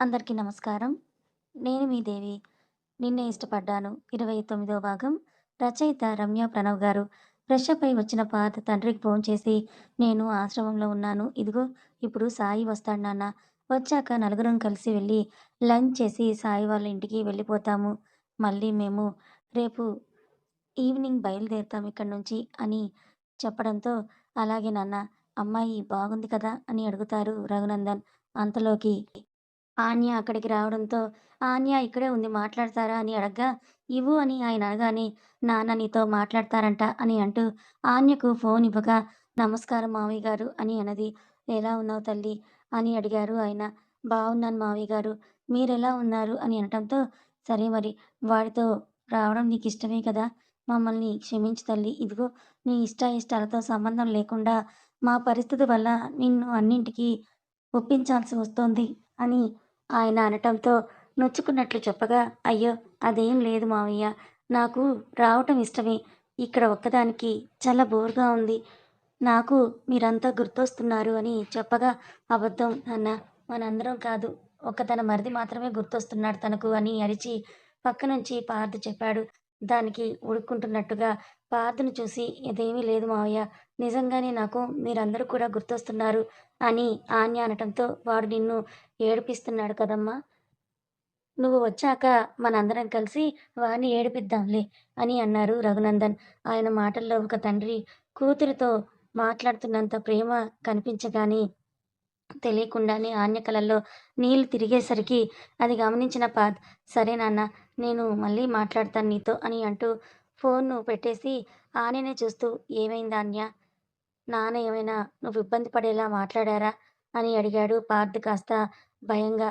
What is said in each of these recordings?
అందరికీ నమస్కారం. నేను మీ దేవి. నిన్నే ఇష్టపడ్డాను. 29వ భాగం. రచయిత రమ్య ప్రణవ్ గారు. ఫ్రెషప్ అయి వచ్చిన పాత తండ్రికి ఫోన్ చేసి, నేను ఆశ్రమంలో ఉన్నాను. ఇదిగో ఇప్పుడు సాయి వస్తాడు నాన్న వచ్చాక నలుగురం కలిసి వెళ్ళి లంచ్ చేసి సాయి వాళ్ళ ఇంటికి వెళ్ళిపోతాము. మళ్ళీ మేము రేపు ఈవినింగ్ బయలుదేరుతాం ఇక్కడి నుంచి అని చెప్పడంతో, అలాగే నాన్న అమ్మాయి బాగుంది కదా! అని అడుగుతారు రఘునందన్. అంతలోకి ఆన్య అక్కడికి రావడంతో, ఆన్య ఇక్కడే ఉంది మాట్లాడతారా అని అడగ్గా, ఇవ్వు అని ఆయన అనగానే, నాన్న నీతో మాట్లాడతారంట అని అంటూ ఆన్యకు ఫోన్ ఇవ్వగా, నమస్కారం మావయ్య గారు అని అన్నది. ఎలా ఉన్నావు తల్లి అని అడిగారు ఆయన. బాగున్నాను మావయ్య గారు. మీరెలా ఉన్నారు? అని అనటంతో, సరే మరి వాడితో రావడం నీకు ఇష్టమే కదా! మమ్మల్ని క్షమించు తల్లి ఇదిగో నీ ఇష్ట ఇష్టాలతో సంబంధం లేకుండా మా పరిస్థితి వల్ల నిన్ను అన్నింటికీ ఒప్పించాల్సి వస్తోంది అని ఆయన అనటంతో నొచ్చుకున్నట్లు చెప్పగా, అయ్యో! అదేం లేదు మావయ్య. నాకు రావటం ఇష్టమే. ఇక్కడ ఒక్కదానికి చాలా బోర్‌గా ఉంది. నాకు మీరంతా గుర్తొస్తున్నారు అని చెప్పగా, అబద్ధం అన్న మనందరం కాదు. ఒక్క తన మరిది మాత్రమే గుర్తొస్తున్నాడు తనకు అని అరిచి పక్క నుంచి పార్థ చెప్పాడు. దానికి ఉడుక్కుంటున్నట్టుగా పార్థను చూసి ఇదేమీ లేదు మావయ్య. నిజంగానే నాకు మీరందరూ కూడా గుర్తొస్తున్నారు అని ఆన్య అనటంతో, వాడు నిన్ను ఏడిపిస్తున్నాడు కదమ్మా! నువ్వు వచ్చాక మనందరం కలిసి వాడిని ఏడిపిద్దాంలే అని అన్నారు రఘునందన్. ఆయన మాటల్లో ఒక తండ్రి కూతురితో మాట్లాడుతున్నంత ప్రేమ కనిపించగానే, తెలియకుండానే ఆన్య కళ్ళల్లో నీళ్ళు తిరిగేసరికి అది గమనించిన పాద్ సరే నాన్న నేను మళ్ళీ మాట్లాడతాను నీతో అని అంటూ ఫోన్‌ను పెట్టేసి ఆనేనే చూస్తూ ఏమైంది ఆన్య? నాన్న ఏమైనా నువ్వు ఇబ్బంది పడేలా మాట్లాడారా? అని అడిగాడు పార్థ్ కాస్త భయంగా.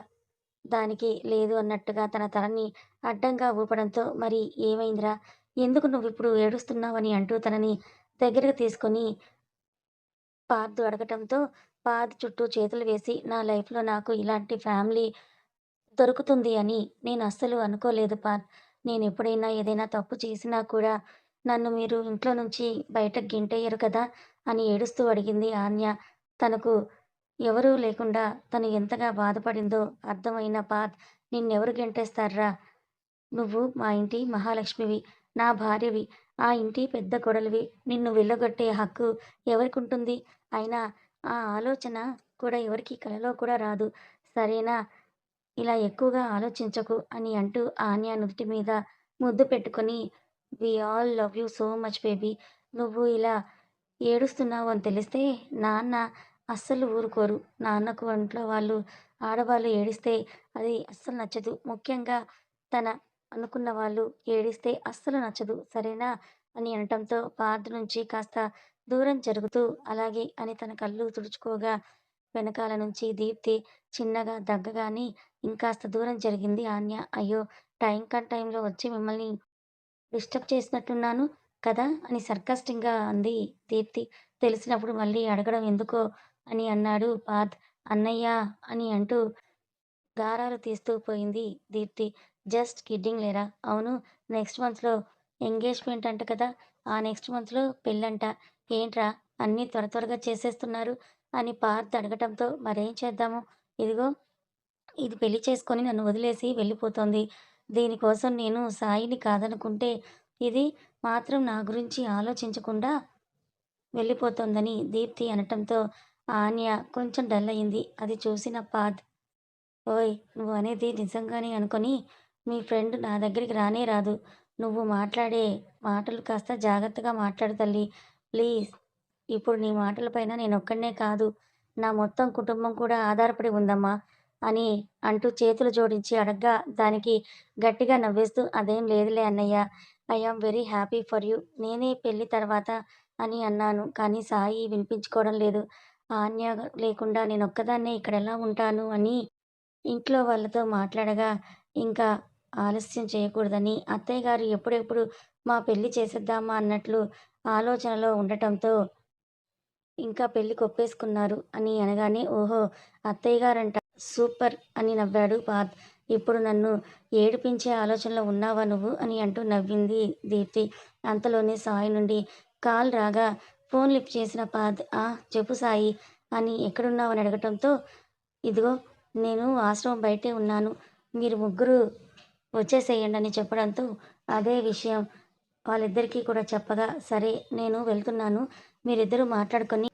దానికి లేదు అన్నట్టుగా తన తలని అడ్డంగా ఊపడంతో, మరి ఏమైందిరా? ఎందుకు నువ్వు ఇప్పుడు ఏడుస్తున్నావని అంటూ తనని దగ్గరకు తీసుకొని పార్థ్ అడగటంతో, పార్థ్ చుట్టూ చేతులు వేసి, నా లైఫ్‌లో నాకు ఇలాంటి ఫ్యామిలీ దొరుకుతుంది అని నేను అస్సలు అనుకోలేదు పార్త్ నేను ఎప్పుడైనా ఏదైనా తప్పు చేసినా కూడా నన్ను మీరు ఇంట్లో నుంచి బయటకు గెంటేయరు కదా! అని ఏడుస్తూ అడిగింది ఆన్య. తనకు ఎవరూ లేకుండా తను ఎంతగా బాధపడిందో అర్థమైన పాత్ నిన్నెవరు గెంటేస్తారా నువ్వు మా ఇంటి మహాలక్ష్మివి. నా భార్యవి. ఆ ఇంటి పెద్ద కొడలివి నిన్ను వెళ్ళగొట్టే హక్కు ఎవరికుంటుంది? అయినా ఆ ఆలోచన కూడా ఎవరికి కలలో కూడా రాదు. సరేనా? ఇలా ఎక్కువగా ఆలోచించకు అని అంటూ ఆన్య నుదుటి మీద ముద్దు పెట్టుకొని, we all love you so much baby. నువ్వు ఇలా ఏడుస్తున్నావు అని తెలిస్తే నాన్న అస్సలు ఊరుకోరు. నాన్నకు ఇంట్లో వాళ్ళు ఆడవాళ్ళు ఏడిస్తే అది అస్సలు నచ్చదు. ముఖ్యంగా తన అనుకున్న వాళ్ళు ఏడిస్తే అస్సలు నచ్చదు. సరేనా? అని అనటంతో పార్థ్ నుంచి కాస్త దూరం జరుగుతూ, అలాగే అని తన కళ్ళు తుడుచుకోగా, వెనకాల నుంచి దీప్తి చిన్నగా దగ్గగాని ఇంకాస్త దూరం జరిగింది ఆన్య. అయ్యో! టైం కన్ టైంలో వచ్చి మిమ్మల్ని డిస్టర్బ్ చేసినట్టున్నాను కదా! అని సర్కాస్టింగ్గా అంది దీప్తి. తెలిసినప్పుడు మళ్ళీ అడగడం ఎందుకో అని అన్నాడు పార్థ్. అన్నయ్య అని అంటూ గారాలు తీస్తూ పోయింది దీప్తి. జస్ట్ కిడ్డింగ్ లేరా! అవును నెక్స్ట్ మంత్‌లో ఎంగేజ్‌మెంట్ అంట కదా! ఆ నెక్స్ట్ మంత్‌లో పెళ్ళంట. ఏంట్రా అన్నీ త్వర త్వరగా చేసేస్తున్నారు అని పార్థ్ అడగటంతో, మరేం చేద్దాము? ఇదిగో ఇది పెళ్ళి చేసుకొని నన్ను వదిలేసి వెళ్ళిపోతుంది దీనికోసం నేను సాయిని కాదనుకుంటే, ఇది మాత్రం నా గురించి ఆలోచించకుండా వెళ్ళిపోతోందని దీప్తి అనటంతో ఆన్య కొంచెం డల్ అయింది. అది చూసిన పార్థ్, ఓయ్! నువ్వు అనేది నిజంగానే అనుకొని మీ ఫ్రెండ్ నా దగ్గరికి రానే రాదు. నువ్వు మాట్లాడే మాటలు కాస్త జాగ్రత్తగా మాట్లాడు తల్లి ప్లీజ్. ఇప్పుడు నీ మాటలపైన నేనొక్కడినే కాదు, నా మొత్తం కుటుంబం కూడా ఆధారపడి ఉందమ్మా! అని అంటూ చేతులు జోడించి అడగ్గా, దానికి గట్టిగా నవ్వేస్తూ, అదేం లేదులే అన్నయ్య. I am very happy for you. నేనే పెళ్ళి తర్వాత అని అన్నాను. కానీ సాయి వినిపించుకోవడం లేదు. ఆన్య లేకుండా నేను ఒక్కదాన్నే ఇక్కడ ఎలా ఉంటాను అని ఇంట్లో వాళ్ళతో మాట్లాడగా, ఇంకా ఆలస్యం చేయకూడదని అత్తయ్యగారు ఎప్పుడెప్పుడు మా పెళ్ళి చేసేద్దామా అన్నట్లు ఆలోచనలో ఉండటంతో, ఇంకా పెళ్ళి కొప్పేసుకున్నారు అని అనగానే, ఓహో! అత్తయ్యగారంట. సూపర్ అని నవ్వాడు పార్థ్. ఇప్పుడు నన్ను ఏడిపించే ఆలోచనలో ఉన్నావా నువ్వు? అని అంటూ నవ్వింది దీప్తి. అంతలోనే సాయి నుండి కాల్ రాగా ఫోన్ లిఫ్ట్ చేసిన పార్థ్, ఆ! చెప్పు సాయి అని ఎక్కడున్నావు అని అడగటంతో, ఇదిగో నేను ఆశ్రమం బయటే ఉన్నాను మీరు ముగ్గురు వచ్చేసేయండి అని చెప్పడంతో అదే విషయం వాళ్ళిద్దరికీ కూడా చెప్పగా సరే నేను వెళ్తున్నాను మీరిద్దరూ మాట్లాడుకొని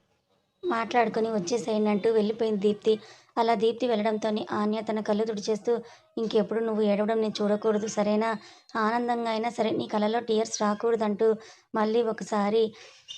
మాట్లాడుకొని వచ్చేసేయండి అంటూ వెళ్ళిపోయింది దీప్తి. అలా దీప్తి వెళ్ళడంతోనే ఆన్య తన కళ్ళు తుడిచేస్తూ ఇంకెప్పుడు నువ్వు ఏడవడం నేను చూడకూడదు సరేనా? ఆనందంగా అయినా సరే నీ కళ్ళలో టీయర్స్ రాకూడదంటూ మళ్ళీ ఒకసారి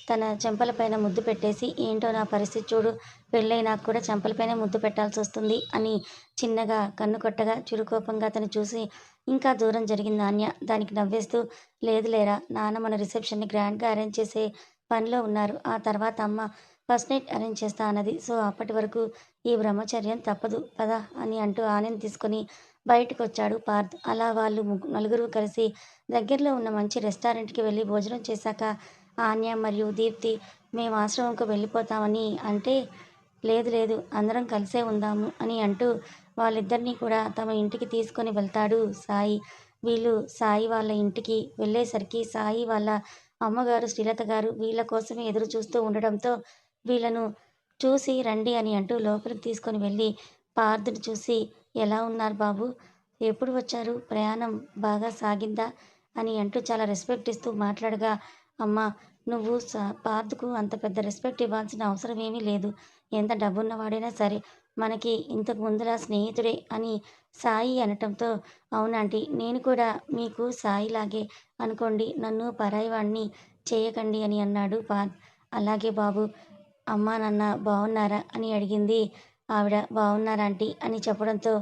తన చెంపలపైన ముద్దు పెట్టేసి ఏంటో నా పరిస్థితి చూడు పెళ్ళైనాక కూడా చెంపలపైన ముద్దు పెట్టాల్సి వస్తుంది అని చిన్నగా కన్ను కొట్టగా చురుకోపంగా అతను చూసి ఇంకా దూరం జరిగింది ఆన్య దానికి నవ్వేస్తూ లేదు లేరా నాన్న మన రిసెప్షన్ని గ్రాండ్గా అరేంజ్ చేసే పనిలో ఉన్నారు ఆ తర్వాత అమ్మ ఫస్ట్ నైట్ అరేంజ్ చేస్తా అన్నది. సో అప్పటి వరకు ఈ బ్రహ్మచర్యం తప్పదు పద అని అంటూ ఆనంద్ తీసుకొని బయటకు వచ్చాడు పార్థ్. అలా వాళ్ళు నలుగురు కలిసి దగ్గరలో ఉన్న మంచి రెస్టారెంట్కి వెళ్ళి భోజనం చేశాక ఆన్య మరియు దీప్తి మేము ఆశ్రమంకు వెళ్ళిపోతామని అంటే లేదు లేదు అందరం కలిసే ఉందాము అని అంటూ వాళ్ళిద్దరినీ కూడా తమ ఇంటికి తీసుకొని వెళ్తాడు సాయి. వీళ్ళు సాయి వాళ్ళ ఇంటికి వెళ్ళేసరికి సాయి వాళ్ళ అమ్మగారు శ్రీలత గారు వీళ్ళ కోసమే ఎదురు చూస్తూ ఉండడంతో వీళ్ళను చూసి రండి అని అంటూ లోపలికి తీసుకొని వెళ్ళి పార్థుని చూసి ఎలా ఉన్నారు బాబు? ఎప్పుడు వచ్చారు? ప్రయాణం బాగా సాగిందా? అని అంటూ చాలా రెస్పెక్ట్ ఇస్తూ మాట్లాడగా అమ్మ నువ్వు పార్థుకు అంత పెద్ద రెస్పెక్ట్ ఇవ్వాల్సిన అవసరం ఏమీ లేదు. ఎంత డబ్బున్నవాడైనా సరే మనకి ఇంతకు ముందులా స్నేహితుడే అని సాయి అనటంతో అవునాంటి నేను కూడా మీకు సాయిలాగే అనుకోండి. నన్ను పరాయి వాడిని చేయకండి అని అన్నాడు పార్థ్. అలాగే బాబు అమ్మా నాన్న బాగున్నారా అని అడిగింది. ఆవిడ బాగున్నారా ఆంటీ అని చెప్పడంతో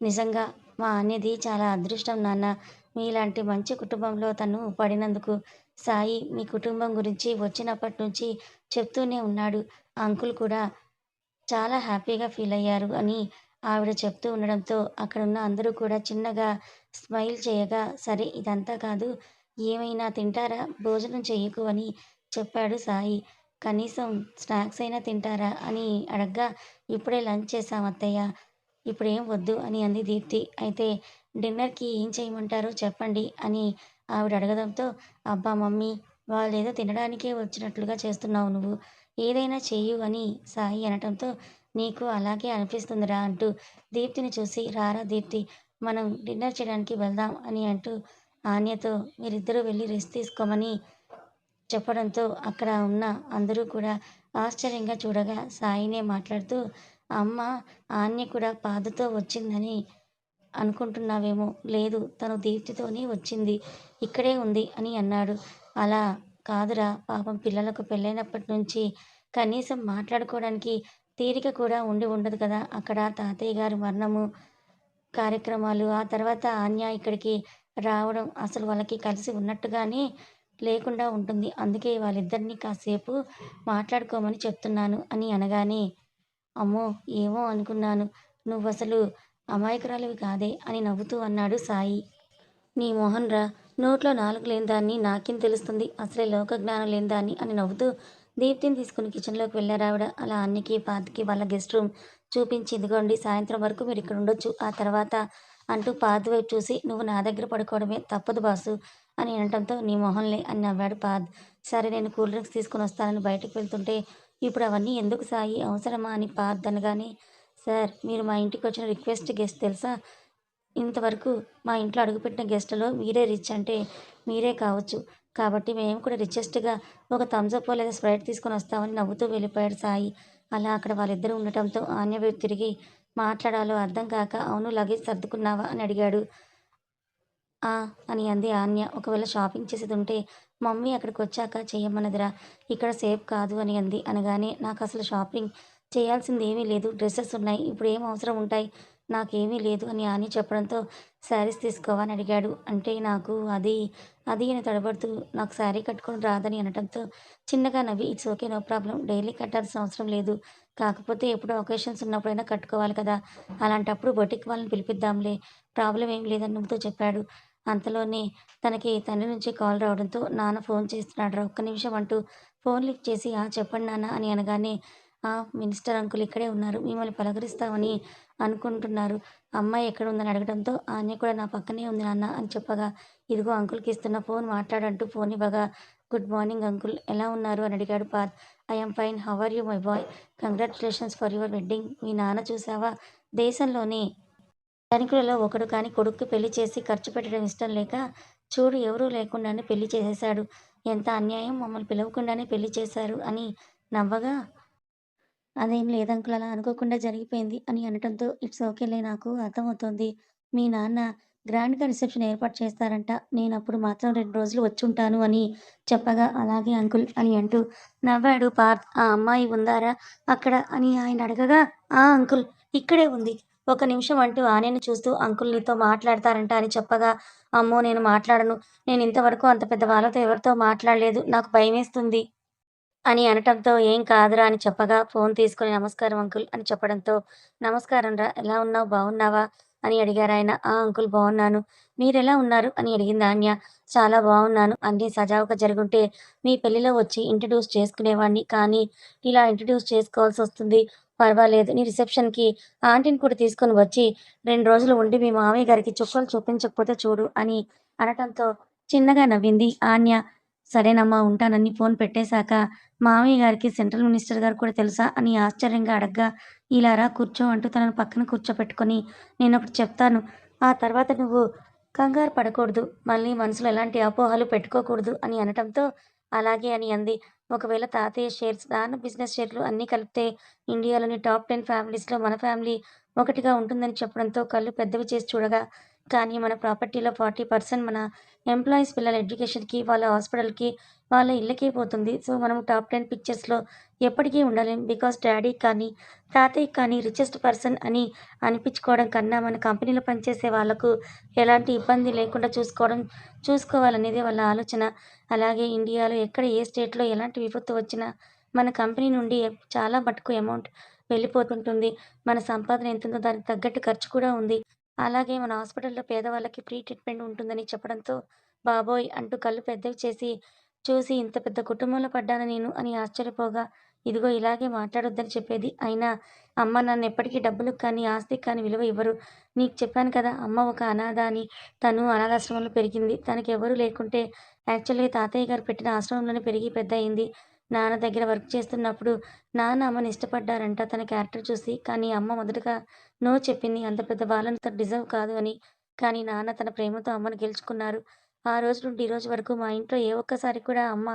నిజంగా మా అనేది చాలా అదృష్టం నాన్న. మీలాంటి మంచి కుటుంబంలో తను పడినందుకు సాయి మీ కుటుంబం గురించి వచ్చినప్పటి నుంచి చెప్తూనే ఉన్నాడు. అంకుల్ కూడా చాలా హ్యాపీగా ఫీల్ అయ్యారు అని ఆవిడ చెప్తూ ఉండడంతో అక్కడున్న అందరూ కూడా చిన్నగా స్మైల్ చేయగా సరే ఇదంతా కాదు. ఏమైనా తింటారా? భోజనం చేయకు అని చెప్పాడు సాయి. కనీసం స్నాక్స్ అయినా తింటారా అని అడగ్గా ఇప్పుడే లంచ్ చేశాం అత్తయ్య. ఇప్పుడేం వద్దు అని అంది దీప్తి. అయితే డిన్నర్కి ఏం చేయమంటారో? చెప్పండి అని ఆవిడ అడగడంతో అబ్బా మమ్మీ వాళ్ళు ఏదో తినడానికే వచ్చినట్లుగా చేస్తున్నావు నువ్వు. ఏదైనా చెయ్యు అని సాయి అనటంతో నీకు అలాగే అనిపిస్తుందిరా అంటూ దీప్తిని చూసి రారా దీప్తి మనం డిన్నర్ చేయడానికి వెళ్దాం అని అంటూ ఆన్యతో మీరిద్దరూ వెళ్ళి రెస్ట్ తీసుకోమని చెప్పడంతో అక్కడ ఉన్న అందరూ కూడా ఆశ్చర్యంగా చూడగా సాయినే మాట్లాడుతూ అమ్మ ఆన్య కూడా పాదతో వచ్చిందని అనుకుంటున్నావేమో. లేదు తను దీప్తితోనే వచ్చింది. ఇక్కడే ఉంది అని అన్నాడు. అలా కాదురా పాపం పిల్లలకు పెళ్ళైనప్పటి నుంచి కనీసం మాట్లాడుకోవడానికి తీరిక కూడా ఉండి ఉండదు కదా. అక్కడ తాతయ్య గారి మరణము కార్యక్రమాలు ఆ తర్వాత ఆన్య ఇక్కడికి రావడం అసలు వాళ్ళకి కలిసి ఉన్నట్టుగానే లేకుండా ఉంటుంది. అందుకే వాళ్ళిద్దరినీ కాసేపు మాట్లాడుకోమని చెప్తున్నాను అని అనగానే అమ్మో ఏమో అనుకున్నాను. నువ్వు అసలు అమాయకురాలివి కాదే అని నవ్వుతూ అన్నాడు సాయి. నీ మోహన్ రా. నోట్లో నాలుగు లేని దాన్ని నాకేం తెలుస్తుంది? అసలే లోక జ్ఞానం లేని దాన్ని అని నవ్వుతూ దీప్తిని తీసుకుని కిచెన్లోకి వెళ్ళారావిడ. అలా అన్నికి పాతికి వాళ్ళ గెస్ట్ రూమ్ చూపించి ఇదిగోండి సాయంత్రం వరకు మీరు ఇక్కడ ఉండొచ్చు. ఆ తర్వాత అంటూ పాత వైపు చూసి నువ్వు నా దగ్గర పడుకోవడమే తప్పదు బాసు. అని అనటంతో నీ మొహంలే అని నవ్వాడు పాద్. సరే నేను కూల్ డ్రింక్స్ తీసుకుని వస్తానని బయటకు వెళ్తుంటే ఇప్పుడు అవన్నీ ఎందుకు సాయి? అవసరమా? అని పాద్ అనగానే సార్ మీరు మా ఇంటికి వచ్చిన రిక్వెస్ట్ గెస్ట్ తెలుసా? ఇంతవరకు మా ఇంట్లో అడుగుపెట్టిన గెస్ట్లో మీరే రిచ్ అంటే మీరే కావచ్చు. కాబట్టి మేము కూడా రిచెస్ట్గా ఒక థమ్స్అప్ లేదా స్ప్రైట్ తీసుకొని వస్తామని నవ్వుతూ వెళ్ళిపోయాడు సాయి. అలా అక్కడ వాళ్ళిద్దరూ ఉండటంతో ఆన్య తిరిగి మాట్లాడాలో అర్థం కాక అవును లగేజ్ సర్దుకున్నావా? అని అడిగాడు. అని అంది ఆన్య ఒకవేళ షాపింగ్ చేసేది ఉంటే మమ్మీ అక్కడికి వచ్చాక చేయమన్నదిరా ఇక్కడ సేఫ్ కాదు అని అంది. అనగానే నాకు అసలు షాపింగ్ చేయాల్సింది ఏమీ లేదు. డ్రెస్సెస్ ఉన్నాయి ఇప్పుడు ఏం అవసరం ఉంటాయి? నాకేమీ లేదు అని ఆని చెప్పడంతో శారీస్ తీసుకోవని అడిగాడు. అంటే నాకు అది అది అని తడబడుతూ నాకు శారీ కట్టుకొని రాదని అనడంతో చిన్నగా నవ్వి it's okay no problem. Daily కట్టాల్సిన అవసరం లేదు. కాకపోతే ఎప్పుడో ఒకేషన్స్ ఉన్నప్పుడైనా కట్టుకోవాలి కదా. అలాంటప్పుడు బొటిక్ వాళ్ళని పిలిపిద్దాంలే. ప్రాబ్లం ఏం లేదని నువ్వుతో చెప్పాడు. అంతలోనే తనకి తండ్రి నుంచి కాల్ రావడంతో నాన్న ఫోన్ చేస్తున్నాడు. రా ఒక్క నిమిషం అంటూ ఫోన్ లిఫ్ట్ చేసి ఆ చెప్పండి నాన్న అని అనగానే ఆ మినిస్టర్ అంకుల్ ఇక్కడే ఉన్నారు. మిమ్మల్ని పలకరిస్తామని అనుకుంటున్నారు. అమ్మాయి ఎక్కడ ఉందని అడగడంతో ఆమె కూడా నా పక్కనే ఉంది నాన్న అని చెప్పగా ఇదిగో అంకుల్కి ఇస్తున్న ఫోన్ మాట్లాడంటూ ఫోన్ ఇవ్వగా గుడ్ మార్నింగ్ అంకుల్ ఎలా ఉన్నారు అని అడిగాడు path I'm fine how are you my boy? Congratulations for your wedding. మీ నాన్న చూసావా దేశంలోనే ధనికులలో ఒకడు కానీ కొడుక్కి పెళ్ళి చేసి ఖర్చు పెట్టడం ఇష్టం లేక చూడు ఎవరూ లేకుండానే పెళ్ళి చేసేశాడు. ఎంత అన్యాయం మమ్మల్ని పిలవకుండానే పెళ్ళి చేశారు అని నవ్వగా అదేం లేదంకుల్ అలా అనుకోకుండా జరిగిపోయింది అని అనటంతో ఇట్స్ ఓకేలే నాకు అర్థమవుతోంది. మీ నాన్న గ్రాండ్‌గా రిసెప్షన్ ఏర్పాటు చేస్తారంట. నేను అప్పుడు మాత్రం రెండు రోజులు వచ్చుంటాను అని చెప్పగా అలాగే అంకుల్ అని అంటూ నవ్వాడు పార్థ్. ఆ అమ్మాయి ఉందారా అక్కడ అని ఆయన అడగగా ఆ అంకుల్ ఇక్కడే ఉంది. ఒక నిమిషం అంటూ ఆనేను చూస్తూ అంకుల్ నీతో మాట్లాడతారంట అని చెప్పగా అమ్మో నేను మాట్లాడను. నేను ఇంతవరకు అంత పెద్ద వాళ్ళతో ఎవరితో మాట్లాడలేదు. నాకు భయమేస్తుంది. అని అనటంతో ఏం కాదురా అని చెప్పగా ఫోన్ తీసుకొని నమస్కారం అంకుల్ అని చెప్పడంతో నమస్కారం రా ఎలా ఉన్నావు బాగున్నావా అని అడిగారు ఆయన ఆ అంకుల్ బాగున్నాను మీరెలా ఉన్నారు అని అడిగింది ఆన్య. చాలా బాగున్నాను అన్నీ సజావుగా జరుగుంటే మీ పెళ్ళిలో వచ్చి ఇంట్రడ్యూస్ చేసుకునేవాడిని కానీ ఇలా ఇంట్రడ్యూస్ చేసుకోవాల్సి వస్తుంది పర్వాలేదు నీ రిసెప్షన్‌కి ఆంటీని కూడా తీసుకొని వచ్చి రెండు రోజులు ఉండి మీ మామయ్య గారికి చుక్కలు చూపించకపోతే చూడు అని అనటంతో చిన్నగా నవ్వింది ఆన్య. సరేనమ్మా ఉంటానని ఫోన్ పెట్టేశాక మామయ్య గారికి సెంట్రల్ మినిస్టర్ గారు కూడా తెలుసా అని ఆశ్చర్యంగా అడగ్గా ఇలా రా కూర్చో అంటూ తనను పక్కన కూర్చోపెట్టుకొని ఒకటి చెప్తాను. ఆ తర్వాత నువ్వు కంగారు పడకూడదు. మళ్ళీ మనసులో ఎలాంటి అపోహలు పెట్టుకోకూడదు అని అనటంతో అలాగే అని అంది. ఒకవేళ తాతయ్య షేర్స్, నాన్న బిజినెస్ షేర్లు అన్నీ కలిపితే ఇండియాలోని టాప్ 10 ఫ్యామిలీస్‌లో మన ఫ్యామిలీ ఒకటిగా ఉంటుందని చెప్పడంతో కళ్ళు పెద్దవి చేసి చూడగా కానీ మన ప్రాపర్టీలో 40% మన ఎంప్లాయీస్ పిల్లల ఎడ్యుకేషన్‌కి, వాళ్ళ హాస్పిటల్‌కి, వాళ్ళ ఇళ్ళకే పోతుంది. సో మనం టాప్ 10 పిక్చర్స్‌లో ఎప్పటికీ ఉండాలి బికాస్ డాడీ కానీ, తాతయ్య కానీ రిచెస్ట్ పర్సన్ అని అనిపించుకోవడం కన్నా మన కంపెనీలో పనిచేసే వాళ్ళకు ఎలాంటి ఇబ్బంది లేకుండా చూసుకోవడం చూసుకోవాలనేదే వాళ్ళ ఆలోచన. అలాగే ఇండియాలో ఎక్కడ ఏ స్టేట్‌లో ఎలాంటి విపత్తు వచ్చినా మన కంపెనీ నుండి చాలా మటుకు అమౌంట్ వెళ్ళిపోతుంటుంది. మన సంపాదన ఎంతుందో దానికి తగ్గట్టు ఖర్చు కూడా ఉంది. అలాగే మన హాస్పిటల్‌లో పేదవాళ్ళకి ఫ్రీ ట్రీట్‌మెంట్ ఉంటుందని చెప్పడంతో బాబోయ్! అంటూ కళ్ళు పెద్దవి చేసి చూసి ఇంత పెద్ద కుటుంబంలో పడ్డాను నేను అని ఆశ్చర్యపోగా ఇదిగో ఇలాగే మాట్లాడొద్దని చెప్పేది. అయినా అమ్మ నన్ను ఎప్పటికీ డబ్బులకు కానీ, ఆస్తికి కానీ విలువ ఇవ్వరు. నీకు చెప్పాను కదా! అమ్మ ఒక అనాథ అని. తను అనాథాశ్రమంలో పెరిగింది. తనకెవరూ లేకుంటే యాక్చువల్‌గా తాతయ్య గారు పెట్టిన ఆశ్రమంలోనే పెరిగి పెద్ద అయింది నాన్న దగ్గర వర్క్ చేస్తున్నప్పుడు నాన్న అమ్మని ఇష్టపడ్డారంట తన క్యారెక్టర్ చూసి. కానీ అమ్మ మొదటగా నో చెప్పింది. అంత పెద్ద బాలను తను డిజర్వ్ కాదు అని. కానీ నాన్న తన ప్రేమతో అమ్మను గెలుచుకున్నారు. ఆ రోజు నుండి ఈ రోజు వరకు మా ఇంట్లో ఏ ఒక్కసారి కూడా అమ్మ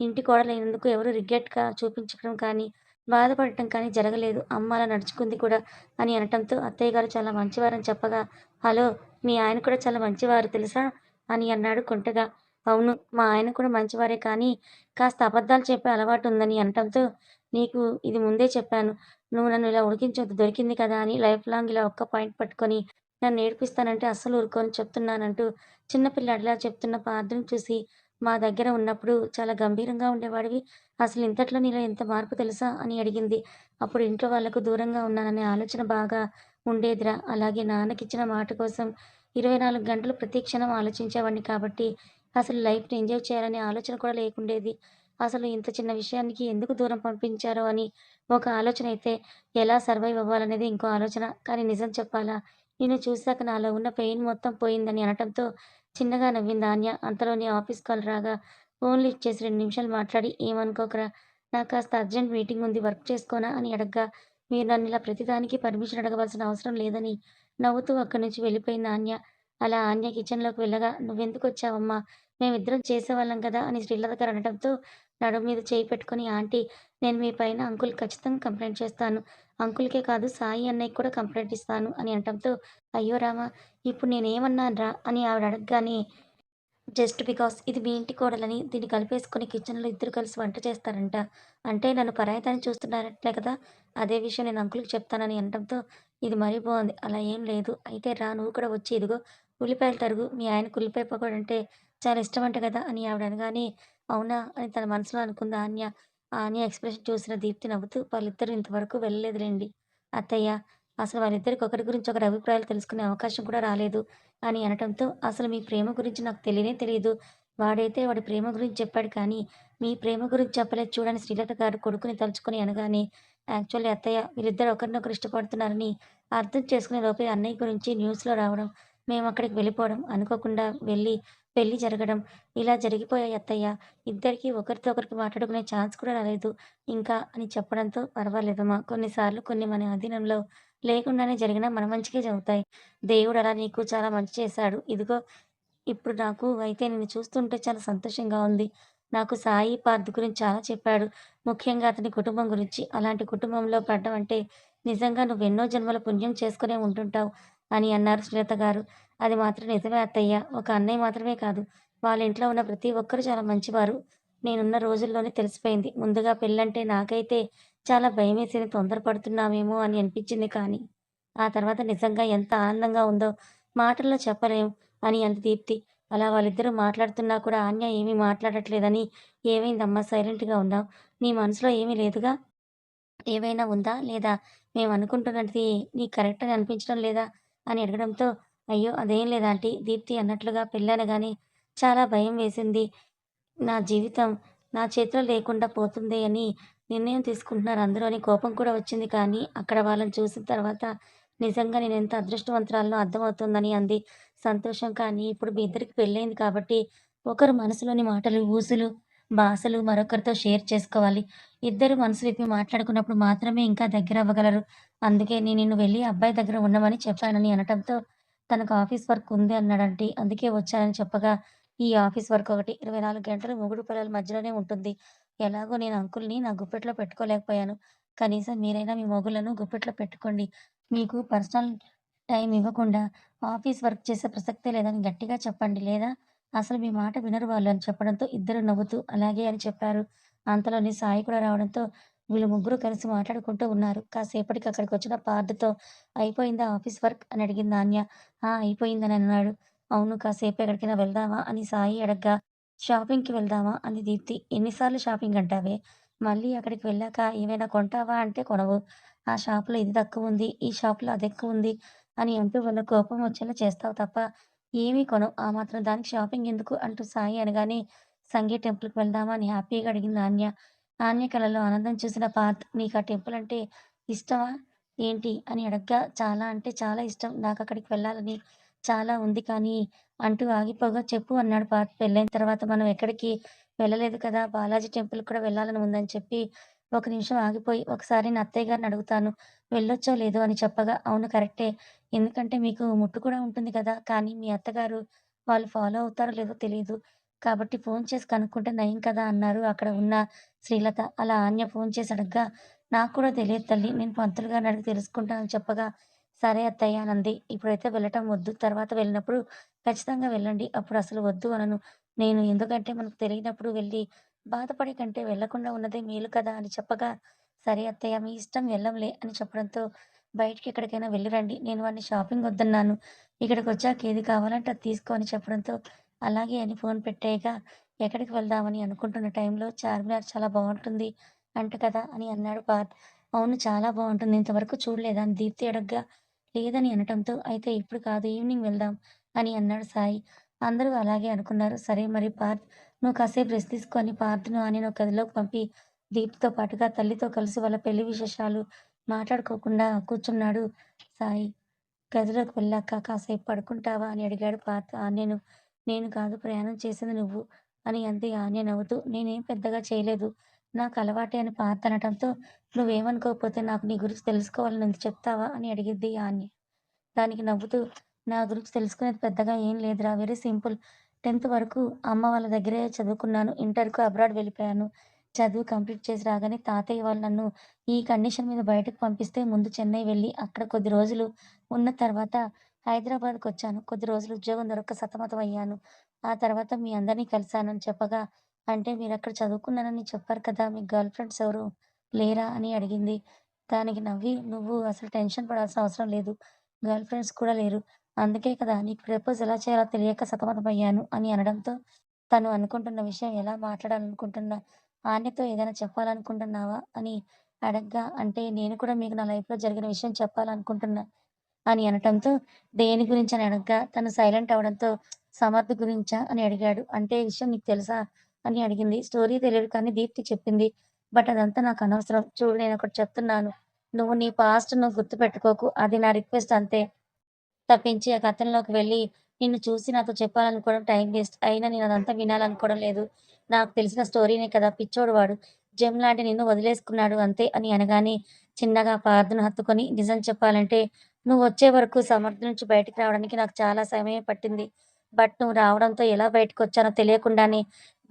ఇంటి కోడలైనందుకు ఎవరు రిగ్రెట్‌గా చూపించడం కానీ, బాధపడటం కానీ జరగలేదు. అమ్మ అలా నడుచుకుంది కూడా అని అనటంతో అత్తయ్య గారు చాలా మంచివారని చెప్పగా హలో! మీ ఆయన కూడా చాలా మంచివారు తెలుసా? అని అన్నాడు కుంటగా. అవును. మా ఆయన కూడా మంచివారే కానీ కాస్త అబద్ధాలు చెప్పే అలవాటు ఉందని అనటంతో నీకు ఇది ముందే చెప్పాను. నువ్వు నన్ను ఇలా ఉడికించొద్దు దొరికింది కదా అని లైఫ్ లాంగ్ ఇలా ఒక్క పాయింట్ పట్టుకొని నన్నేడిపిస్తానంటే అస్సలు ఊరుకొని చెప్తున్నానంటూ చిన్నపిల్లాడిలా చెప్తున్న పార్థను చూసి మా దగ్గర ఉన్నప్పుడు చాలా గంభీరంగా ఉండేవాడివి. అసలు ఇంతట్లో నీలో ఎంత మార్పు తెలుసా? అని అడిగింది. అప్పుడు ఇంట్లో వాళ్ళకు దూరంగా ఉన్నాననే ఆలోచన బాగా ఉండేదిరా. అలాగే నాన్నకిచ్చిన మాట కోసం 24 గంటలు ప్రతి క్షణం ఆలోచించేవాడిని కాబట్టి అసలు లైఫ్‌ని ఎంజాయ్ చేయాలనే ఆలోచన కూడా లేకుండేది. అసలు ఇంత చిన్న విషయానికి ఎందుకు దూరం పంపించారో అని ఒక ఆలోచన అయితే, ఎలా సర్వైవ్ అవ్వాలనేది ఇంకో ఆలోచన. కానీ నిజం చెప్పాలా? నిన్ను చూసాక నాలో ఉన్న పెయిన్ మొత్తం పోయిందని అనటంతో చిన్నగా నవ్వింది ఆన్య. అంతలోనే ఆఫీస్ కాల్ రాగా ఫోన్లు ఇచ్చేసి రెండు నిమిషాలు మాట్లాడి ఏమనుకోకరా నాకు కాస్త అర్జెంట్ మీటింగ్ ఉంది వర్క్ చేసుకోనా? అని అడగ్గా మీరు నన్నిలా ప్రతిదానికి పర్మిషన్ అడగవలసిన అవసరం లేదని నవ్వుతూ అక్కడి నుంచి వెళ్ళిపోయింది ఆన్య. అలా ఆన్య కిచెన్‌లోకి వెళ్ళగా నువ్వెందుకొచ్చావమ్మా? మేమిద్దరం చేసేవాళ్ళం కదా! అని శ్రీలత గారు అనడంతో నడుము మీద చేయి పెట్టుకుని ఆంటీ నేను మీ పైన అంకుల్ ఖచ్చితంగా కంప్లైంట్ చేస్తాను. అంకుల్‌కే కాదు సాయి అన్నయ్యకి కూడా కంప్లైంట్ ఇస్తాను అని అనటంతో అయ్యో రామా! ఇప్పుడు నేనేమన్నానురా? అని ఆవిడ అడగగానే జస్ట్ బికాస్ ఇది మీ ఇంటి కోడలని దీన్ని కలిపేసుకొని కిచెన్‌లో ఇద్దరు కలిసి వంట చేస్తారంట. అంటే నన్ను పరాయితాన్ని చూస్తున్నారట్లే కదా! అదే విషయం నేను అంకుల్‌కి చెప్తానని అనటంతో ఇది మరీ బాగుంది అలా ఏం లేదు. అయితే రా నువ్వు కూడా వచ్చి ఇదిగో ఉల్లిపాయలు తరుగు. మీ ఆయనకు ఉల్లిపాయ పకోడంటే చాలా ఇష్టం అంట కదా! అని ఆవిడ అనగానే అవునా! అని తన మనసులో అనుకుంది ఆన్య. అని ఎక్స్‌ప్రెషన్ చూసిన దీప్తి నవ్వుతూ వాళ్ళిద్దరూ ఇంతవరకు వెళ్ళలేదులేండి అత్తయ్య. అసలు వాళ్ళిద్దరికి ఒకరి గురించి ఒకరి అభిప్రాయాలు తెలుసుకునే అవకాశం కూడా రాలేదు అని అనటంతో అసలు మీ ప్రేమ గురించి నాకు తెలియనే తెలియదు వాడైతే వాడి ప్రేమ గురించి చెప్పాడు కానీ, మీ ప్రేమ గురించి చెప్పలేదు చూడని శ్రీలత గారు కొడుకుని తలుచుకొని అనగానే యాక్చువల్లీ అత్తయ్య వీళ్ళిద్దరు ఒకరినొకరు ఇష్టపడుతున్నారని అర్థం చేసుకునే లోపే అన్నయ్య గురించి న్యూస్‌లో రావడం, మేము అక్కడికి వెళ్ళిపోవడం, అనుకోకుండా వెళ్ళి పెళ్ళి జరగడం ఇలా జరిగిపోయాయి అత్తయ్య. ఇద్దరికీ ఒకరితో ఒకరికి మాట్లాడుకునే ఛాన్స్ కూడా రాలేదు ఇంకా అని చెప్పడంతో పర్వాలేదమ్మా కొన్నిసార్లు కొన్ని మన అధీనంలో లేకుండానే జరిగినా మన మంచికే జరుగుతాయి. దేవుడు అలా నీకు చాలా మంచి చేశాడు. ఇదిగో ఇప్పుడు నాకు అయితే నేను చూస్తుంటే చాలా సంతోషంగా ఉంది. నాకు సాయి, పార్థ్ గురించి చాలా చెప్పాడు. ముఖ్యంగా అతని కుటుంబం గురించి. అలాంటి కుటుంబంలో పడ్డం అంటే నిజంగా నువ్వెన్నో జన్మల పుణ్యం చేసుకునే ఉంటుంటావు అని అన్నారు శ్వేత గారు. అది మాత్రం నిజమే అత్తయ్య. ఒక అన్నయ్య మాత్రమే కాదు. వాళ్ళ ఇంట్లో ఉన్న ప్రతి ఒక్కరు చాలా మంచివారు. నేనున్న రోజుల్లోనే తెలిసిపోయింది. ముందుగా పెళ్ళంటే నాకైతే చాలా భయమేసింది. తొందరపడుతున్నామేమో అని అనిపించింది కానీ, ఆ తర్వాత నిజంగా ఎంత ఆనందంగా ఉందో మాటల్లో చెప్పలేం అని అంత దీప్తి. అలా వాళ్ళిద్దరూ మాట్లాడుతున్నా కూడా ఆన్య ఏమీ మాట్లాడట్లేదని "ఏమైందమ్మా సైలెంట్‌గా ఉన్నావు? నీ మనసులో ఏమీ లేదుగా? ఏమైనా ఉందా? లేదా మేము అనుకుంటున్నది నీకు కరెక్ట్ అని అనిపించడం లేదా?" అని అడగడంతో "అయ్యో! అదేం లేదు ఆంటీ" దీప్తి అన్నట్లుగా పెళ్ళనగానే చాలా భయం వేసింది. నా జీవితం నా చేతిలో లేకుండా పోతుంది అని నిర్ణయం తీసుకుంటున్నారు అందరూ అని కోపం కూడా వచ్చింది. కానీ అక్కడ వాళ్ళని చూసిన తర్వాత నిజంగా నేను ఎంత అదృష్టవంతురాలినో అర్థమవుతుందని అంది. సంతోషం కానీ ఇప్పుడు మీ ఇద్దరికి పెళ్ళయింది కాబట్టి ఒకరు మనసులోని మాటలు, ఊసులు, భాషలు మరొకరితో షేర్ చేసుకోవాలి. ఇద్దరు మనసు విప్పి మాట్లాడుకున్నప్పుడు మాత్రమే ఇంకా దగ్గర అవ్వగలరు అందుకే నేను నిన్ను వెళ్ళి అబ్బాయి దగ్గర ఉండమని చెప్పానని అనటంతో తనకు ఆఫీస్ వర్క్ ఉంది అన్నాడంటీ. అందుకే వచ్చానని చెప్పగా ఈ ఆఫీస్ వర్క్ ఒకటి 24 గంటలు మొగుడు పిల్లల మధ్యలోనే ఉంటుంది. ఎలాగో నేను అంకుల్‌ని నా గుప్పెట్లో పెట్టుకోలేకపోయాను. కనీసం మీరైనా మీ మొగుళ్ళను గుప్పెట్లో పెట్టుకోండి. మీకు పర్సనల్ టైం ఇవ్వకుండా ఆఫీస్ వర్క్ చేసే ప్రసక్తే లేదని గట్టిగా చెప్పండి. లేదా అసలు మీ మాట వినరు వాళ్ళు అని చెప్పడంతో ఇద్దరు నవ్వుతూ అలాగే అని చెప్పారు. అంతలోని సాయి కూడా రావడంతో వీళ్ళు ముగ్గురు కలిసి మాట్లాడుకుంటూ ఉన్నారు. కాసేపటికి అక్కడికొచ్చిన పార్థతో అయిపోయిందా ఆఫీస్ వర్క్ అని అడిగింది ఆన్య. ఆ! అయిపోయిందని అన్నాడు. అవును కాసేపు ఎక్కడికైనా వెళ్దామా అని సాయి అడగ్గా షాపింగ్‌కి వెళ్దామా అంది దీప్తి. ఎన్నిసార్లు షాపింగ్ అంటావే? మళ్ళీ అక్కడికి వెళ్ళాక ఏమైనా కొంటావా అంటే కొనవు. ఆ షాప్‌లో ఇది తక్కువ ఉంది ఈ షాప్‌లో అది ఎక్కువ ఉంది అని అంటూ వాళ్ళకి కోపం వచ్చేలా చేస్తావు తప్ప ఏమీ కొనవు. ఆ మాత్రం దానికి షాపింగ్ ఎందుకు అంటూ సాయి అనగానే సంగీ టెంపుల్‌కి వెళ్దామా అని హ్యాపీగా అడిగింది ఆన్య. నాణ్య కళలో ఆనందం చూసిన పార్థ్ ఆ టెంపుల్ అంటే ఇష్టమా ఏంటి? అని అడగ్గా చాలా అంటే చాలా ఇష్టం. నాకు అక్కడికి వెళ్ళాలని చాలా ఉంది కానీ అంటూ ఆగిపోగా చెప్పు అన్నాడు పార్థ్. పెళ్ళైన తర్వాత మనం ఎక్కడికి వెళ్ళలేదు కదా! బాలాజీ టెంపుల్ కూడా వెళ్ళాలని ఉందని చెప్పి ఒక నిమిషం ఆగిపోయి ఒకసారి నా అత్తయ్య గారిని అడుగుతాను. వెళ్ళొచ్చో లేదో అని చెప్పగా అవును కరెక్టే. ఎందుకంటే మీకు ముట్టు కూడా ఉంటుంది కదా! కానీ మీ అత్తగారు వాళ్ళు ఫాలో అవుతారో లేదో తెలియదు కాబట్టి ఫోన్ చేసి కనుక్కుంటే నయం కదా! అన్నారు అక్కడ ఉన్న శ్రీలత. అలా ఆన్య ఫోన్ చేసి అడగ్గా నాకు కూడా తెలియదు తల్లి. నేను పంతులు గారిని అడిగి తెలుసుకుంటానని చెప్పగా సరే అత్తయ్య అనంది. ఇప్పుడైతే వెళ్ళటం వద్దు. తర్వాత వెళ్ళినప్పుడు ఖచ్చితంగా వెళ్ళండి. అప్పుడు అసలు వద్దు అనను. నేను ఎందుకంటే మనకు తెలియనప్పుడు వెళ్ళి బాధపడే కంటే వెళ్ళకుండా ఉన్నదే మేలు కదా! అని చెప్పగా సరే అత్తయ్య మీ ఇష్టం వెళ్ళంలే అని చెప్పడంతో బయటికి ఎక్కడికైనా వెళ్ళిరండి నేను వాడిని షాపింగ్ వద్దన్నాను. ఇక్కడికొచ్చాక ఏది కావాలంటే అది తీసుకో అని చెప్పడంతో అలాగే అని ఫోన్ పెట్టేయగా ఎక్కడికి వెళ్దామని అనుకుంటున్న టైంలో చార్మినార్ చాలా బాగుంటుంది అంట కదా! అని అన్నాడు పార్థ్. అవును చాలా బాగుంటుంది ఇంతవరకు చూడలేదా? అని దీప్తి అడగ్గా లేదని అనటంతో అయితే ఇప్పుడు కాదు ఈవినింగ్ వెళ్దాం అని అన్నాడు సాయి. అందరూ అలాగే అనుకున్నారు. సరే మరి పార్థ్ నువ్వు కాసేపు రెస్ట్ తీసుకొని అని పార్థ్‌ను, ఆన్యను గదిలోకి పంపి దీప్తితో పాటుగా తల్లితో కలిసి వాళ్ళ పెళ్ళి విశేషాలు మాట్లాడుకోకుండా కూర్చున్నాడు సాయి. గదిలోకి వెళ్ళాక కాసేపు పడుకుంటావా అని అడిగాడు పార్థ్ నేను నేను కాదు ప్రయాణం చేసింది నువ్వు అని అంది ఆన్య నవ్వుతూ. నేనేం పెద్దగా చేయలేదు. నాకు అలవాటే అని పాత అనటంతో నువ్వేమనుకోకపోతే నాకు నీ గురించి తెలుసుకోవాలని ఉంది చెప్తావా అని అడిగింది ఆన్య. దానికి నవ్వుతూ నా గురించి తెలుసుకునేది పెద్దగా ఏం లేదురా వెరీ సింపుల్. 10థ్ వరకు అమ్మ వాళ్ళ దగ్గరే చదువుకున్నాను. ఇంటర్‌కు అబ్రాడ్ వెళ్ళిపోయాను. చదువు కంప్లీట్ చేసి రాగానే తాతయ్య వాళ్ళు నన్ను ఈ కండిషన్ మీద బయటకు పంపిస్తే ముందు చెన్నై వెళ్ళి అక్కడ కొద్ది రోజులు ఉన్న తర్వాత హైదరాబాద్‌కొచ్చాను. కొద్ది రోజులు ఉద్యోగం దొరక్క సతమతం అయ్యాను. ఆ తర్వాత మీ అందరిని కలిసానని చెప్పగా అంటే మీరు అక్కడ చదువుకున్నానని చెప్పారు కదా! మీకు గర్ల్ ఫ్రెండ్స్ ఎవరు లేరా అని అడిగింది. దానికి నవ్వి నువ్వు అసలు టెన్షన్ పడాల్సిన అవసరం లేదు. గర్ల్ ఫ్రెండ్స్ కూడా లేరు. అందుకే కదా నీకు ప్రపోజ్ ఎలా చేయాలో తెలియక సతమతమయ్యాను అని అనడంతో తను అనుకుంటున్న విషయం ఎలా మాట్లాడాలనుకుంటున్నా ఆన్యతో ఏదైనా చెప్పాలనుకుంటున్నావా అని అడగ్గా అంటే నేను కూడా మీకు నా లైఫ్‌లో జరిగిన విషయం చెప్పాలనుకుంటున్నా అని అనటంతో దేని గురించి అని అడగ్గా తను సైలెంట్ అవ్వడంతో సమర్థ గురించా అని అడిగాడు. అంటే ఈ విషయం నీకు తెలుసా అని అడిగింది. స్టోరీ తెలియదు కానీ దీప్తి చెప్పింది. బట్ అదంతా నాకు అనవసరం. చూడు నేను ఒకటి చెప్తున్నాను. నువ్వు నీ పాస్ట్ నువ్వు గుర్తుపెట్టుకోకు. అది నా రిక్వెస్ట్ అంతే. తప్పించి ఆ గతంలోకి వెళ్ళి నిన్ను చూసి నాతో చెప్పాలనుకోవడం టైం వేస్ట్. అయినా నేను అదంతా వినాలనుకోవడం లేదు. నాకు తెలిసిన స్టోరీనే కదా! పిచ్చోడు వాడు. జెమ్ లాంటి నిన్ను వదిలేసుకున్నాడు అంతే అని అనగానే చిన్నగా పార్థను హత్తుకొని నిజం చెప్పాలంటే నువ్వు వచ్చే వరకు సమర్థ నుంచి బయటికి రావడానికి నాకు చాలా సమయం పట్టింది. బట్ నువ్వు రావడంతో ఎలా బయటకు వచ్చానో తెలియకుండానే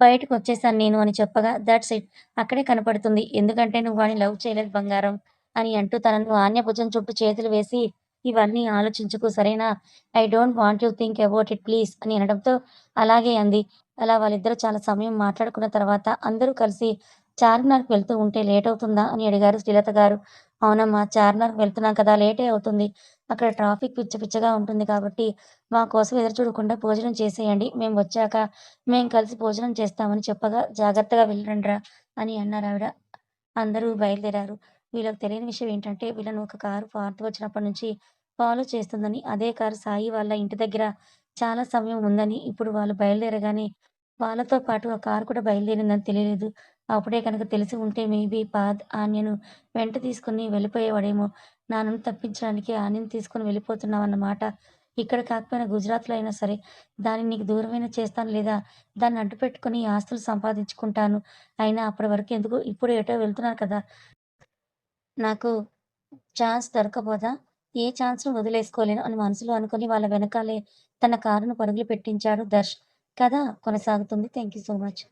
బయటకు వచ్చేసాను నేను అని చెప్పగా దట్స్ ఇట్. అక్కడే కనపడుతుంది. ఎందుకంటే నువ్వు వాడిని లవ్ చేయలేదు బంగారం అని అంటూ తనను ఆన్య భుజం చుట్టూ చేతులు వేసి ఇవన్నీ ఆలోచించుకు సరేనా? I don't want you think about it please అని అనడంతో అలాగే అంది. అలా వాళ్ళిద్దరూ చాలా సమయం మాట్లాడుకున్న తర్వాత అందరూ కలిసి చార్మినార్కి వెళ్తూ ఉంటే లేట్ అవుతుందా అని అడిగారు శ్రీలత గారు. అవునమ్మా చార్మినార్కి వెళ్తున్నాం కదా లేటే అవుతుంది. అక్కడ ట్రాఫిక్ పిచ్చ పిచ్చగా ఉంటుంది కాబట్టి మా కోసం ఎదురు చూడకుండా భోజనం చేసేయండి. మేము వచ్చాక మేము కలిసి భోజనం చేస్తామని చెప్పగా జాగ్రత్తగా వెళ్ళండిరా అని అన్నారు ఆవిడ. అందరూ బయలుదేరారు. వీళ్ళకి తెలియని విషయం ఏంటంటే వీళ్ళను ఒక కారు పార్త్ వచ్చినప్పటి నుంచి ఫాలో చేస్తుందని అదే కారు సాయి వాళ్ళ ఇంటి దగ్గర చాలా సమయం ఉందని ఇప్పుడు వాళ్ళు బయలుదేరగానే వాళ్ళతో పాటు ఆ కారు కూడా బయలుదేరిందని తెలియలేదు. అప్పుడే కనుక తెలిసి ఉంటే మేబీ పాద్ ఆన్యను వెంట తీసుకుని వెళ్ళిపోయేవాడేమో నాన్నను తప్పించడానికి ఆన్యను తీసుకుని వెళ్ళిపోతున్నావన్నమాట ఇక్కడ కాకపోయినా గుజరాత్లో అయినా సరే దాన్ని నీకు దూరమైన చేస్తాను లేదా దాన్ని అడ్డు పెట్టుకుని ఆస్తులు సంపాదించుకుంటాను అయినా అప్పటి వరకు ఎందుకు ఇప్పుడు ఎటో వెళ్తున్నారు కదా నాకు ఛాన్స్ దొరకబోదా ఏ ఛాన్స్‌ను వదిలేసుకోలేను అని మనసులో అనుకుని వాళ్ళ వెనకాలే తన కారును పరుగులు పెట్టించాడు దర్శ్. కథ కొనసాగుతుంది. Thank you so much.